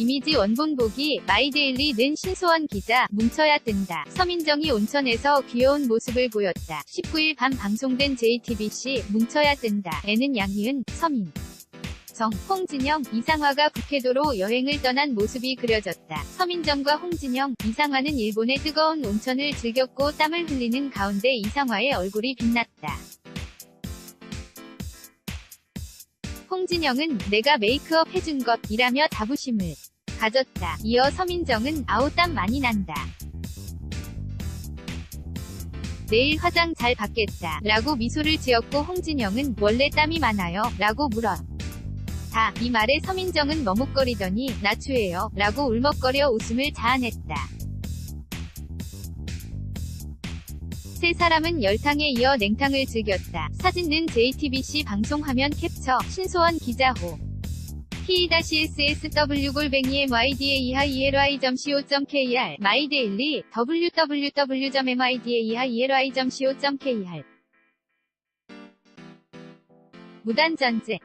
이미지 원본 보기 마이데일리는 신소원 기자 뭉쳐야 뜬다. 서민정이 온천에서 귀여운 모습을 보였다. 19일 밤 방송된 JTBC 뭉쳐야 뜬다. 에는 양희은, 서민. 정, 홍진영, 이상화가 북해도로 여행을 떠난 모습이 그려졌다. 서민정과 홍진영, 이상화는 일본의 뜨거운 온천을 즐겼고 땀을 흘리는 가운데 이상화의 얼굴이 빛났다. 홍진영은 내가 메이크업 해준 것이라며 자부심을 가졌다. 이어 서민정은 아우 땀 많이 난다. 내일 화장 잘 받겠다. 라고 미소를 지었고 홍진영은 원래 땀이 많아요. 라고 물었. 다, 이 말에 서민정은 머뭇거리더니, 나 추해요. 라고 울먹거려 웃음을 자아냈다. 세 사람은 열탕에 이어 냉탕을 즐겼다. 사진은 JTBC 방송 화면 캡처, 신소원 기자호. t-ssw-myday-ely.co.kr 마이데일리 www.myday-ely.co.kr 무단전제